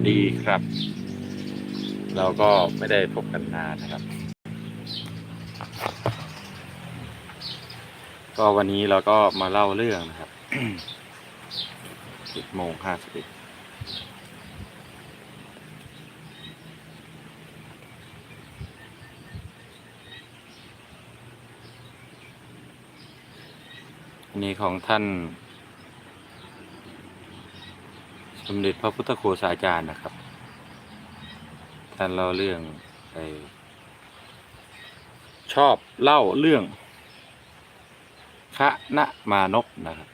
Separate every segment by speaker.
Speaker 1: วัสดีครับ เราก็ไม่ได้พบกันนานนะครับ ก็วันนี้เราก็มาเล่าเรื่องนะครับสิบโมงห้าสิบอันนี้ของท่าน สมเด็จพระพุทธโฆษาจารย์นะครับ ท่านเล่าเรื่องไปชอบเล่าเรื่องคณะมานพนะครับ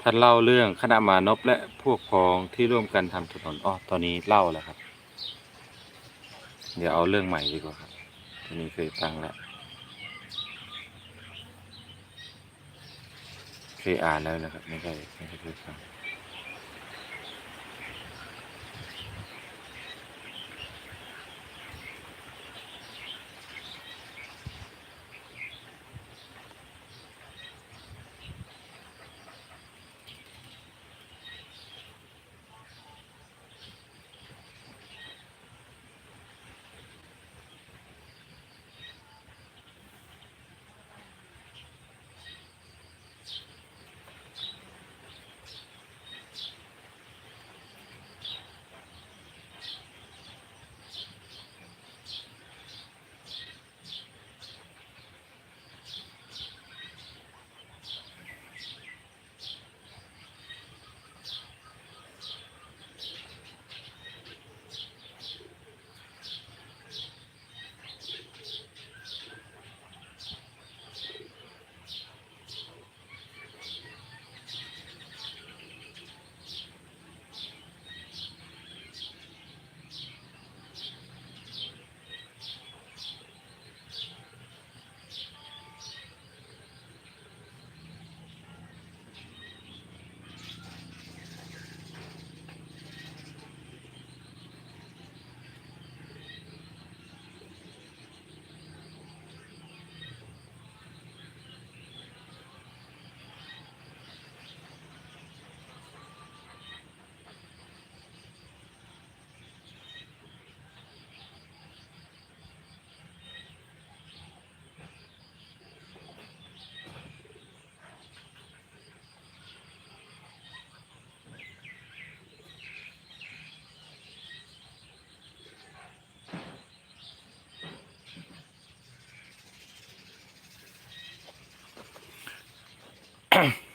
Speaker 1: ท่านเล่าเรื่องคณะมานพและพวกพ้องที่ร่วมกันทำถนนอ๋อตอนนี้เล่าแล้วครับ เดี๋ยวเอาเรื่องใหม่ดีกว่าครับตอนนี้เคยฟังแล้วเคยอ่านแล้วนะครับ ไม่ใช่ไม่ใช่เคยฟัง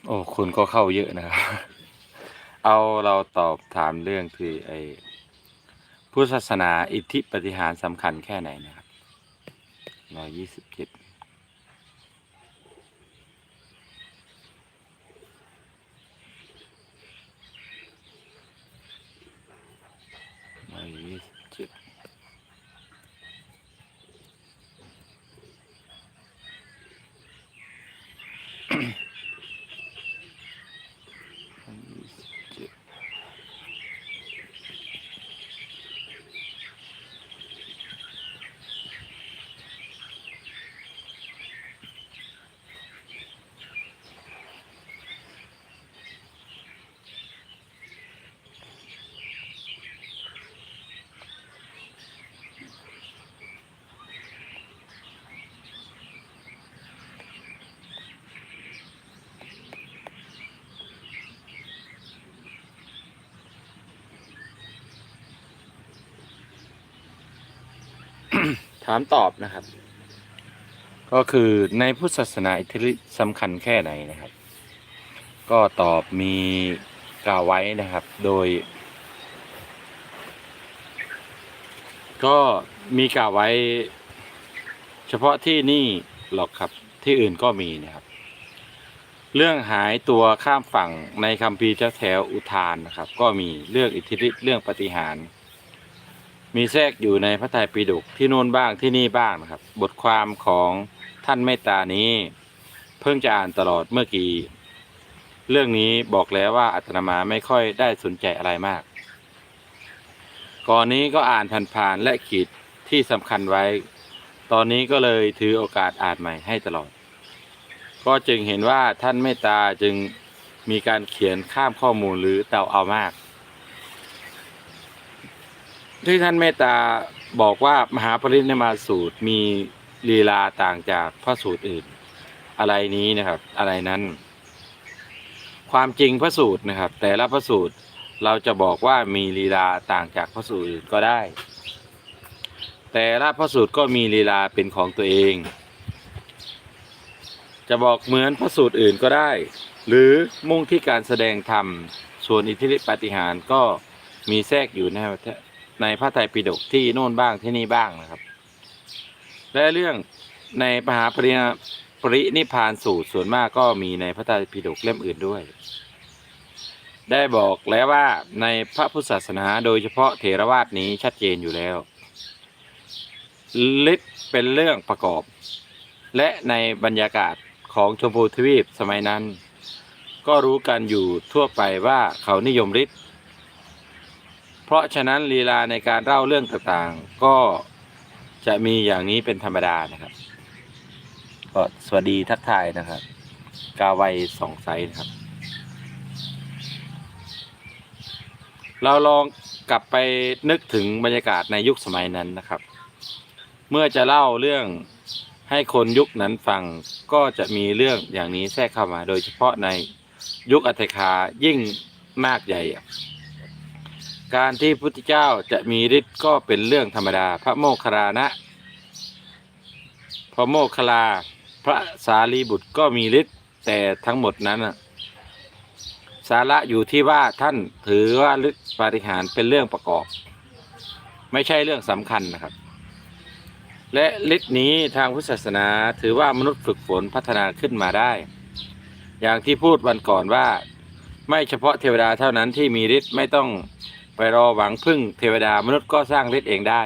Speaker 1: โอ้คุณก็เข้าเยอะนะครับ เอาเราตอบถามเรื่องคือไอ้พุทธศาสนาอิทธิปฏิหารสำคัญแค่ไหนนะครับร้อยยี่สิบเจ็ดร้อยยี่สิบเจ็ดร้อยยี่สิบเจ็ด ถามตอบนะครับ ก็คือในพุทธศาสนาอิทธิฤทธิ์สำคัญแค่ไหนนะครับ ก็ตอบมีกล่าวไว้นะครับ โดย ก็มีกล่าวไว้ เฉพาะที่นี่หรอกครับที่อื่นก็มีนะครับ เรื่องหายตัวข้ามฝั่งในคัมภีเจ้าแถวอุทานนะครับ ก็มีเรื่องอิทธิฤทธิ์เรื่องปฏิหาร มีแทรกอยู่ในพระไตรปิฎกที่นู่นบ้างที่นี่บ้างนะครับ บทความของท่านเมตตานี้ เพิ่งจะอ่านตลอดเมื่อกี้เรื่องนี้บอกแล้วว่าอาตมาไม่ค่อยได้สนใจอะไรมาก ก่อนนี้ก็อ่านผ่านๆและขีดที่สำคัญไว้ ตอนนี้ก็เลยถือโอกาสอ่านใหม่ให้ตลอด ก็จึงเห็นว่าท่านเมตตาจึงมีการเขียนข้ามข้อมูลหรือเตาเอามาก ที่ท่านเมตตาบอกว่ามหาปรินิพพาสูตรมีลีลาต่างจากพระสูตรอื่น อะไรนี้นะครับ อะไรนั้น ความจริงพระสูตรนะครับ แต่ละพระสูตรเราจะบอกว่ามีลีลาต่างจากพระสูตรอื่นก็ได้ แต่ละพระสูตรก็มีลีลาเป็นของตัวเอง จะบอกเหมือนพระสูตรอื่นก็ได้ หรือมุ่งที่การแสดงธรรมส่วนอิทธิฤทธิปาฏิหารย์ก็มีแทรกอยู่ใน ในพระไตรปิฎกที่โน่นบ้างที่นี่บ้างนะครับ และเรื่องในมหาปริญปรินิพานสูตรส่วนมากก็มีในพระไตรปิฎกเล่มอื่นด้วย ได้บอกแล้วว่าในพระพุทธศาสนาโดยเฉพาะเถรวาทนี้ชัดเจนอยู่แล้วฤทธิ์เป็นเรื่องประกอบ และในบรรยากาศของชมพูทวีปสมัยนั้น ก็รู้กันอยู่ทั่วไปว่าเขานิยมฤทธิ์ เพราะฉะนั้นลีลาในการเล่าเรื่องต่างๆ ก็จะมีอย่างนี้เป็นธรรมดานะครับ ก็สวัสดีทักทายนะครับ กาไวสองไซส์นะครับ เราลองกลับไปนึกถึงบรรยากาศในยุคสมัยนั้นนะครับ เมื่อจะเล่าเรื่องให้คนยุคนั้นฟังก็จะมีเรื่องอย่างนี้แทรกเข้ามา โดยเฉพาะในยุคอัตถคายิ่งมากใหญ่ การที่พุทธเจ้าจะมีฤทธิ์ก็เป็นเรื่องธรรมดา พระโมคคัลลานะ พระโมคคลา พระสารีบุตรก็มีฤทธิ์แต่ทั้งหมดนั้นสาระอยู่ที่ว่าท่านถือว่าฤทธิ์ปาฏิหาริย์เป็นเรื่องประกอบ ไม่ใช่เรื่องสำคัญนะครับ และฤทธิ์นี้ทางพุทธศาสนาถือว่ามนุษย์ฝึกฝนพัฒนาขึ้นมาได้ อย่างที่พูดวันก่อนว่า ไม่เฉพาะเทวดาเท่านั้นที่มีฤทธิ์ไม่ต้อง ไปรอหวังพึ่งเทวดามนุษย์ก็สร้างฤทธิ์เองได้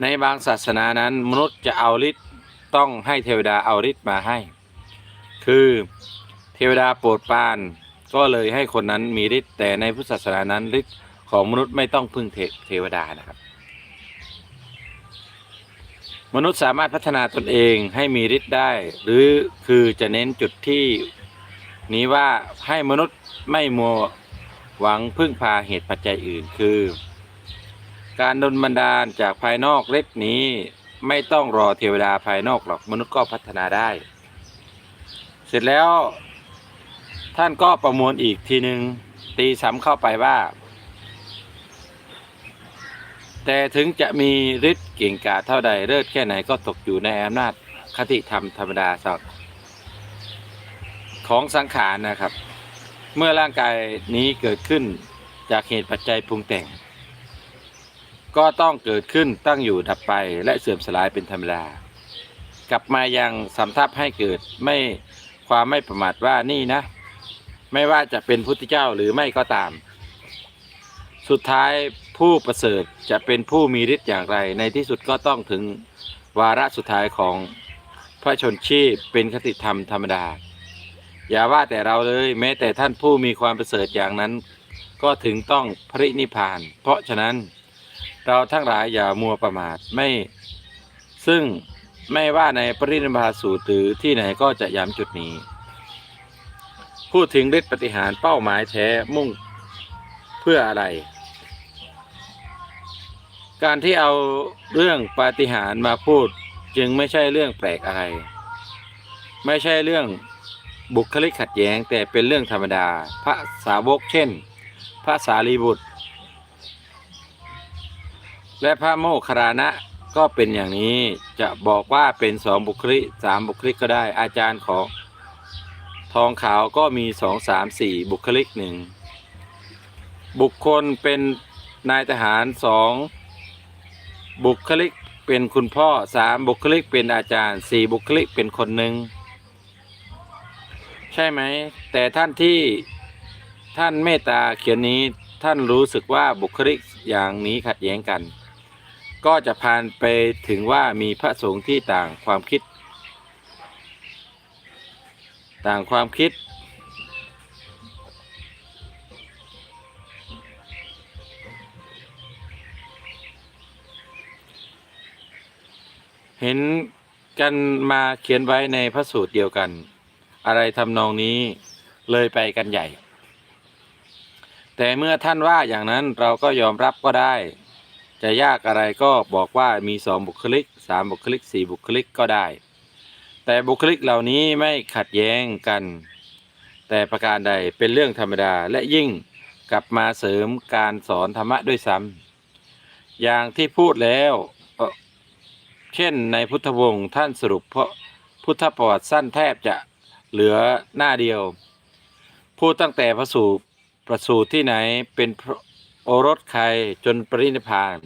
Speaker 1: ในบางศาสนานั้นมนุษย์จะเอาฤทธิ์ต้องให้เทวดาเอาฤทธิ์มาให้ คือเทวดาโปรดปรานก็เลยให้คนนั้นมีฤทธิ์แต่ในพุทธศาสนานั้นฤทธิ์ของมนุษย์ไม่ต้องพึ่งเทเทวดานะครับ มนุษย์สามารถพัฒนาตนเองให้มีฤทธิ์ได้ หรือคือจะเน้นจุดที่นี้ว่าให้มนุษย์ไม่มัว หวังพึ่งพาเหตุปัจจัยอื่นคือ การดลบันดาลจากภายนอกฤทธิ์นี้ไม่ต้องรอเทวดาภายนอกหรอกมนุษย์ก็พัฒนาได้ เสร็จแล้ว ท่านก็ประมวลอีกทีหนึ่งตีซ้ำเข้าไปว่า แต่ถึงจะมีฤทธิ์เก่งกาจเท่าใดเลิศแค่ไหนก็ตกอยู่ในอำนาจคติธรรมธรรมดาสักของสังขารนะครับ เมื่อร่างกายนี้เกิดขึ้นจากเหตุปัจจัยปรุงแต่ง ก็ต้องเกิดขึ้นตั้งอยู่ดับไปและเสื่อมสลายเป็นธรรมดากลับมายังสำทับให้เกิดไม่ความไม่ประมาทว่านี่นะ ไม่ว่าจะเป็นพุทธเจ้าหรือไม่ก็ตาม สุดท้ายผู้ประเสริฐจะเป็นผู้มีฤทธิ์อย่างไร ในที่สุดก็ต้องถึงวาระสุดท้ายของพระชนชีพเป็นคติธรรมธรรมดา อย่าว่าแต่เราเลย แม้แต่ท่านผู้มีความประเสริฐอย่างนั้น ก็ถึงต้องพรินิพาน เพราะฉะนั้นเราทั้งหลายอย่ามัวประมาทไม่ ซึ่งไม่ว่าในปรินิพพานสูตรหรือที่ไหนก็จะย้ำจุดนี้ พูดถึงฤทธิปฏิหารเป้าหมายแท้มุ่งเพื่ออะไร การที่เอาเรื่องปาฏิหาริย์มาพูดจึงไม่ใช่เรื่องแปลกอะไร ไม่ใช่เรื่อง บุคลิกขัดแย้งแต่เป็นเรื่องธรรมดา พระสาวกเช่น พระสารีบุตร และพระโมคคัลลานะก็เป็นอย่างนี้จะบอกว่าเป็นสองบุคลิกสามบุคลิกก็ได้อาจารย์ของทองขาวก็มีสองสามสี่บุคลิกหนึ่งบุคคลเป็นนายทหารสองบุคลิกเป็นคุณพ่อสามบุคลิกเป็นอาจารย์สี่บุคลิกเป็นคนหนึ่ง ใช่ไหม แต่ท่านที่ท่านเมตตาเขียนนี้ท่านรู้สึกว่าบุคลิกอย่างนี้ขัดแย้งกัน ก็จะพานไปถึงว่ามีพระสงฆ์ที่ต่างความคิด ต่างความคิด เห็นกันมาเขียนไว้ในพระสูตรเดียวกัน อะไรทำนองนี้เลยไปกันใหญ่ แต่เมื่อท่านว่าอย่างนั้นเราก็ยอมรับก็ได้ จะยากอะไรก็บอกว่ามีสองบุคลิกสามบุคลิกสี่บุคลิกก็ได้ แต่บุคลิกเหล่านี้ไม่ขัดแย้งกัน แต่ประการใดเป็นเรื่องธรรมดาและยิ่งกลับมาเสริมการสอนธรรมะด้วยซ้ำอย่างที่พูดแล้วเอ่อเช่นในพุทธวงศ์ท่านสรุปเพราะพุทธประวัติสั้นแทบจะ เหลือหน้าเดียว พูดตั้งแต่พระสูตรประสูติที่ไหนเป็นโอรสใครจนปรินิพาน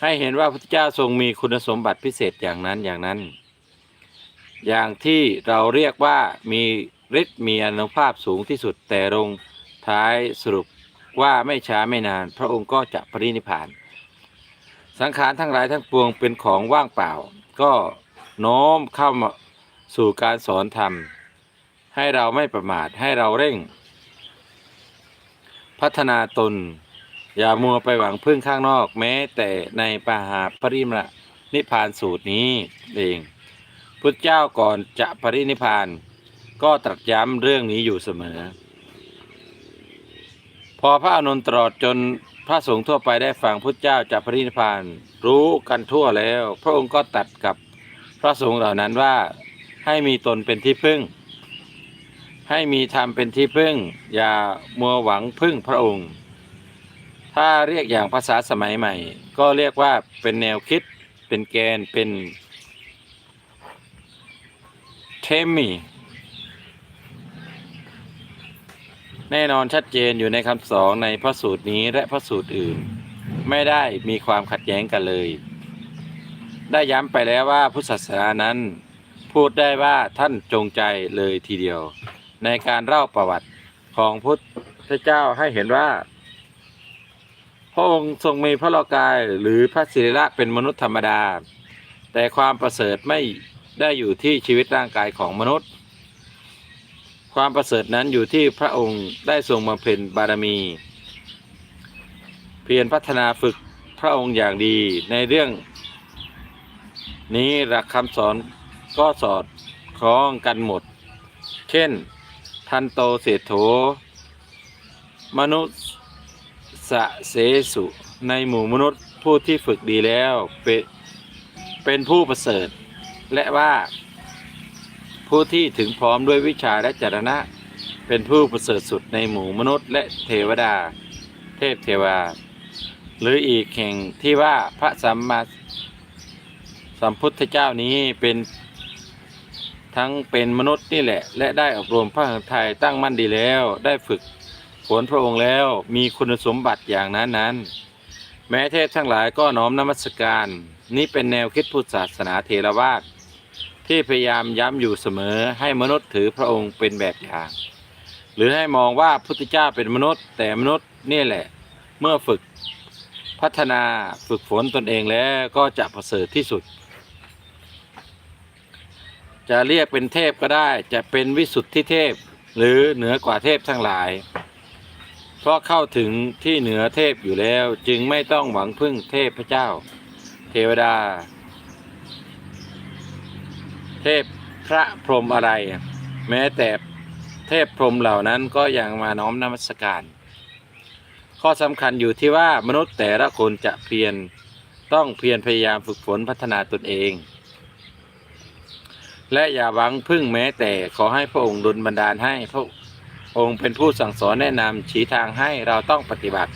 Speaker 1: ให้เห็นว่าพระเจ้าทรงมีคุณสมบัติพิเศษอย่างนั้นอย่างนั้น อย่างที่เราเรียกว่ามีฤทธิ์มีอานุภาพสูงที่สุดแต่ลงท้ายสรุปว่าไม่ช้าไม่นาน พระองค์ก็จะปรินิพาน สังขารทั้งหลายทั้งปวงเป็นของว่างเปล่า ก็โน้มเข้ามาสู่การสอนธรรม ให้เราไม่ประมาทให้เราเร่ง พัฒนาตน อย่ามัวไปหวังพึ่งข้างนอก แม้แต่ในปหาปริมละนิพานสูตรนี้เองพุทธเจ้าก่อนจะปรินิพาน ก็ตรัสย้ำเรื่องนี้อยู่เสมอ พอพระอานนตลอดจนพระสงฆ์ทั่วไปได้ฟังพุทธเจ้าจะปรินิพาน รู้กันทั่วแล้ว พระองค์ก็ตัดกับพระสงฆ์เหล่านั้นว่าให้มีตนเป็นที่พึ่ง ให้มีธรรมเป็นที่พึ่ง อย่ามัวหวังพึ่งพระองค์ ถ้าเรียกอย่างภาษาสมัยใหม่ ก็เรียกว่าเป็นแนวคิดเป็นแกนเป็นเทมมี่แน่นอนชัดเจนอยู่ในคำสอนในพระสูตรนี้และพระสูตรอื่น ไม่ได้มีความขัดแย้งกันเลย ได้ย้ำไปแล้วว่าพุทธศาสนานั้น พูดได้ว่าท่านจงใจเลยทีเดียว ในการเล่าประวัติของพุทธเจ้าให้เห็นว่า พระองค์ทรงมีพระโลกายหรือพระศิริละเป็นมนุษย์ธรรมดา แต่ความประเสริฐไม่ได้อยู่ที่ชีวิตร่างกายของมนุษย์ ความประเสริฐนั้นอยู่ที่พระองค์ได้ทรงบำเพ็ญบารมี เพียรพัฒนาฝึกพระองค์อย่างดีในเรื่อง นี้หลักคำสอนก็สอดคล้องกันหมด เช่น ทันโตเศรษโถ มนุษย์สะเสสุ ในหมู่มนุษย์ผู้ที่ฝึกดีแล้วเป็นเป็นผู้ประเสริฐ และว่า ผู้ที่ถึงพร้อมด้วยวิชาและจรณะ เป็นผู้ประเสริฐสุดในหมู่มนุษย์และเทวดา เทพเทวา หรืออีกแห่งที่ว่าพระสัมมาสัมพุทธเจ้านี้เป็น ทั้งเป็นมนุษย์นี่แหละ และได้อบรมพระหัตถ์ไทยตั้งมั่นดีแล้ว ได้ฝึกฝนพระองค์แล้วมีคุณสมบัติอย่างนั้นนั้น แม้เทพทั้งหลายก็น้อมนมัสการ นี่เป็นแนวคิดพุทธศาสนาเทรวาสที่พยายามย้ำอยู่เสมอให้มนุษย์ถือพระองค์เป็นแบบอย่าง หรือให้มองว่าพุทธเจ้าเป็นมนุษย์ แต่มนุษย์นี่แหละ เมื่อฝึกพัฒนาฝึกฝนตนเองแล้วก็จะประเสริฐที่สุด จะเรียกเป็นเทพก็ได้ จะเป็นวิสุทธิเทพ หรือเหนือกว่าเทพทั้งหลาย เพราะเข้าถึงที่เหนือเทพอยู่แล้ว จึงไม่ต้องหวังพึ่งเทพพระเจ้า เทวดา เทพพระพรหมอะไร แม้แต่เทพพรหมเหล่านั้นก็ยังมาน้อมนมัสการ ข้อสำคัญอยู่ที่ว่ามนุษย์แต่ละคนจะเพียรต้องเพียรพยายามฝึกฝนพัฒนาตนเอง และอย่าหวังพึ่งแม้แต่ขอให้พระองค์ดลบันดาลให้พระองค์เป็นผู้สั่งสอนแนะนำชี้ทางให้เราต้องปฏิบัติ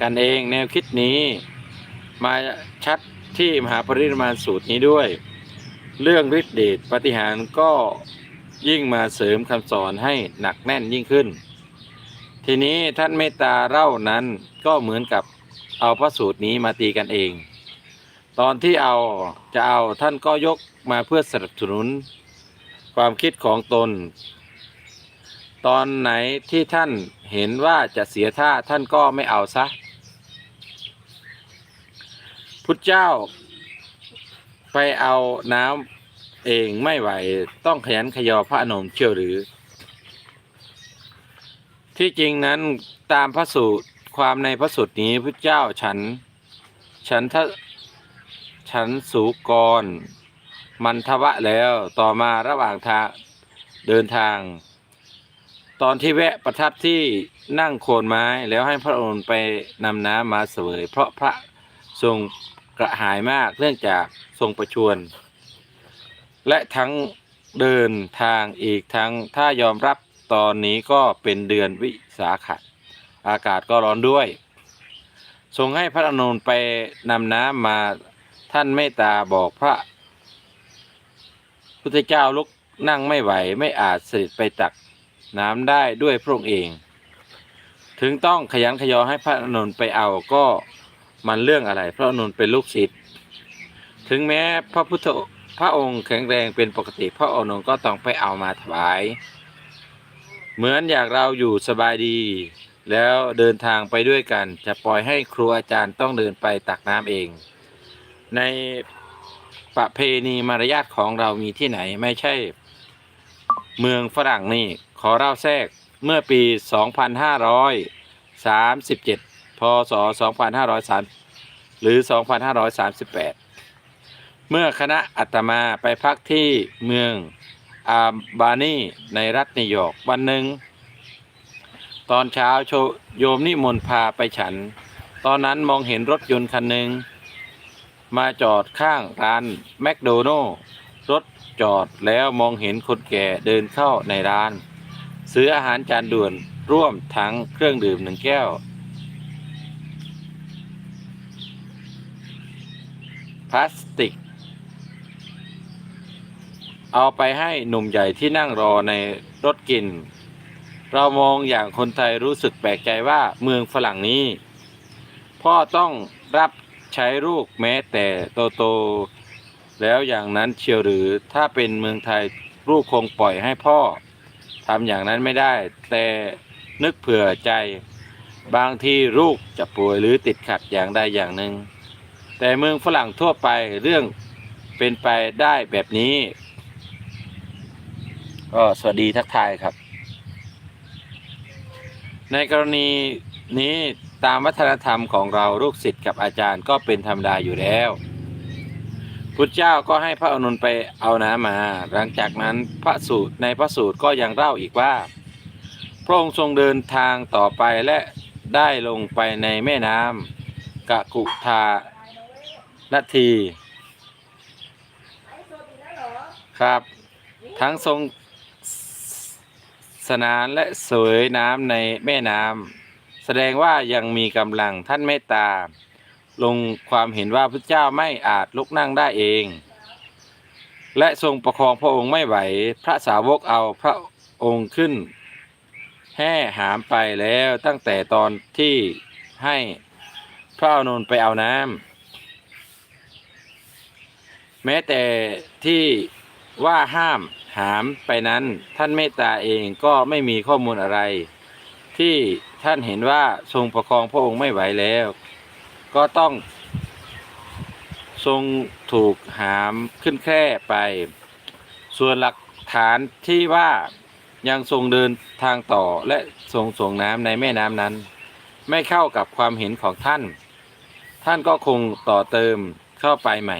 Speaker 1: กันเองแนวคิดนี้ มาชัดที่มหาปริมาณสูตรนี้ด้วย เรื่องฤทธิเดชปฏิหารก็ยิ่งมาเสริมคำสอนให้หนักแน่นยิ่งขึ้น ทีนี้ท่านเมตตาเล่านั้นก็เหมือนกับเอาพระสูตรนี้มาตีกันเอง ตอนที่เอาจะเอาท่านก็ยกมาเพื่อสนับสนุน ความคิดของตน ตอนไหนที่ท่านเห็นว่าจะเสียท่าท่านก็ไม่เอาซะพุทธเจ้า ไปเอาน้ำเองไม่ไหวต้องขยันขยอพระนนท์เชียวหรือ ที่จริงนั้นตามพระสูตรความในพระสูตรนี้พุทธเจ้าฉัน ฉันทะ ฉันสูกร มันทวะแล้วต่อมาระหว่างทางเดินทาง ตอนที่แวะประทับที่นั่งโคนไม้แล้วให้พระองค์ไปนำน้ำมาเสวย เพราะพระทรงกระหายมากเนื่องจากทรงประชวรและทั้งเดินทางอีกทั้งถ้ายอมรับตอนนี้ก็เป็นเดือนวิสาขะอากาศก็ร้อนด้วย ทรงให้พระอานนไปนำน้ำมา ท่านเมตตาบอกพระ พุทธเจ้าลุกนั่งไม่ไหวไม่อาจเสด็จไปตักน้ำได้ด้วยพระองค์เอง ถึงต้องขยันขยอให้พระอานนท์ไปเอาก็มันเรื่องอะไร พระอานนท์เป็นลูกศิษย์ถึงแม้พระพุทธพระองค์แข็งแรงเป็นปกติพระอานนท์ก็ต้องไปเอามาถวาย เหมือนอยากเราอยู่สบายดี แล้วเดินทางไปด้วยกัน จะปล่อยให้ครูอาจารย์ต้องเดินไปตักน้ำเอง ในประเพณีมารยาทของเรามีที่ไหนไม่ใช่ เมืองฝรั่งนี่ ขอเล่าแทรกเมื่อปี 2537 พศ 2503 หรือ 2538 เมื่อคณะอัตมาไปพักที่เมืองอาบานีในรัฐนิวยอร์กวันหนึ่ง ตอนเช้าโชโยมนิมนต์พาไปฉัน ตอนนั้นมองเห็นรถยนต์คันหนึ่ง มาจอดข้างร้านแมคโดนัลล์รถจอดแล้วมองเห็นคนแก่เดินเข้าในร้าน ซื้ออาหารจานด่วนร่วมทั้งเครื่องดื่มหนึ่งแก้ว พลาสติก เอาไปให้หนุ่มใหญ่ที่นั่งรอในรถกิน เรามองอย่างคนไทยรู้สึกแปลกใจว่าเมืองฝรั่งนี้ พ่อต้องรับ ใช้ลูกแม้แต่โตโต แล้วอย่างนั้นเชียวหรือถ้าเป็นเมืองไทยลูกคงปล่อยให้พ่อทำอย่างนั้นไม่ได้ แต่นึกเผื่อใจ บางทีลูกจะป่วยหรือติดขัดอย่างใดอย่างหนึ่ง แต่เมืองฝรั่งทั่วไปเรื่องเป็นไปได้แบบนี้ ก็สวัสดีทักทายครับ ในกรณีนี้ ตามวัฒนธรรมของเราลูกศิษย์กับอาจารย์ก็เป็นธรรมดาอยู่แล้วพุทธเจ้าก็ให้พระอานนไปเอาน้ำมา หลังจากนั้นพระสูตรในพระสูตรก็ยังเล่าอีกว่า พระองค์ทรงเดินทางต่อไปและได้ลงไปในแม่น้ำกะกุทานาทีครับ ทั้งทรงสนานและสวยน้ำในแม่น้ำ ดงว่ายังมีกำลังท่านเมตตา ลงความเห็นว่าพระเจ้าไม่อาจลุกนั่งได้เอง และทรงประคองพระองค์ไม่ไหว พระสาวกเอาพระองค์ขึ้น แห่หามไปแล้วตั้งแต่ตอนที่ให้พระอานนท์ไปเอาน้ำแม้แต่ที่ว่าห้ามหามไปนั้นท่านเมตตาเองก็ไม่มีข้อมูลอะไร ที่ท่านเห็นว่าทรงประคองพระองค์ไม่ไหวแล้ว ก็ต้อง ทรงถูกหามขึ้นแคร่ไป ส่วนหลักฐานที่ว่ายังทรงเดินทางต่อและทรงส่งน้ำในแม่น้ำนั้น ไม่เข้ากับความเห็นของท่าน ท่านก็คงต่อเติมเข้าไปใหม่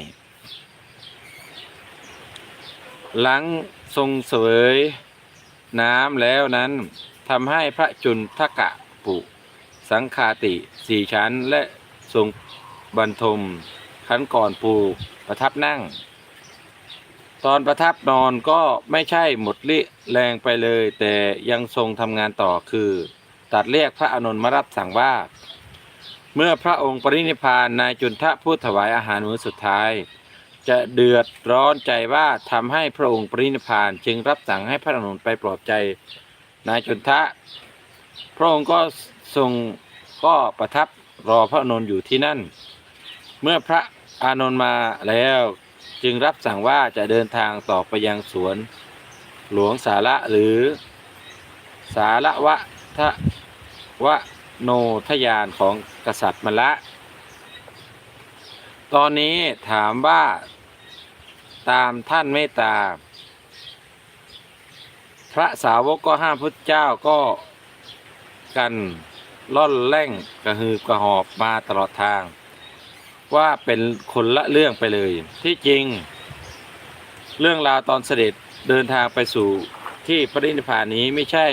Speaker 1: หลังทรงเสวยน้ำแล้วนั้น ทำให้พระจุนทกะปุสังคาติสี่ชั้นและทรงบรรทมขันก่อนปูประทับนั่ง ตอนประทับนอนก็ไม่ใช่หมดริแรงไปเลย แต่ยังทรงทำงานต่อคือ ตัดเรียกพระอานนมารับสั่งว่า เมื่อพระองค์ปรินิพานนายจุนทะผู้ถวายอาหารมื้อสุดท้าย จะเดือดร้อนใจว่าทำให้พระองค์ปรินิพานจึงรับสั่งให้พระอานนไปปลอบใจ นายจุนทะ พระองค์ก็ทรงก็ประทับรอพระนนท์อยู่ที่นั่น เมื่อพระอานนท์มาแล้วจึงรับสั่งว่าจะเดินทางต่อไปยังสวนหลวงสาระหรือ สาระวะทะวะโนทยานของกษัตริย์มละ ตอนนี้ถามว่าตามท่านเมตตา พระสาวกก็ห้ามพุทธเจ้าก็กันล่อนแล่งกระหือกระหอบมาตลอดทาง ว่าเป็นคนละเรื่องไปเลย ที่จริง เรื่องราวตอนเสด็จเดินทางไปสู่ที่พระนิพานนี้ไม่ใช่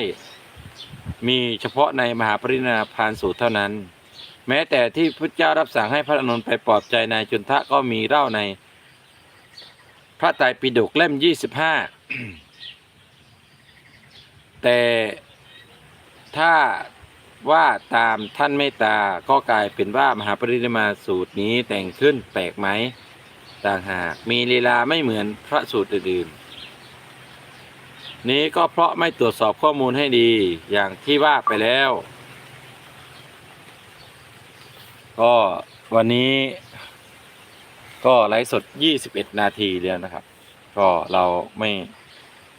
Speaker 1: มีเฉพาะในมหาปรินิพานสูตรเท่านั้น แม้แต่ที่พระเจ้ารับสั่งให้พระอานนไปปลอบใจนายจุนทะก็มีเล่าใน พระไตรปิฎกเล่มยี่สิบห้า แต่ถ้าว่าตามท่านเมตตาก็กลายเป็นว่ามหาปรินิพพาสูตรนี้แต่งขึ้นแปลกไหมต่างหากมีลีลาไม่เหมือนพระสูตรอื่นๆ นี้ก็เพราะไม่ตรวจสอบข้อมูลให้ดีอย่างที่ว่าไปแล้ว ก็วันนี้ ก็ไลฟ์สด 21 นาทีเดียวนะครับ ก็เราไม่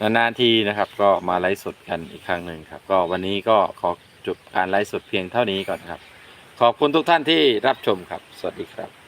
Speaker 1: นานๆทีนะครับ ก็มาไลฟ์สดกันอีกครั้งหนึ่งครับ ก็วันนี้ก็ขอจบการไลฟ์สดเพียงเท่านี้ก่อนครับ ขอบคุณทุกท่านที่รับชมครับ สวัสดีครับ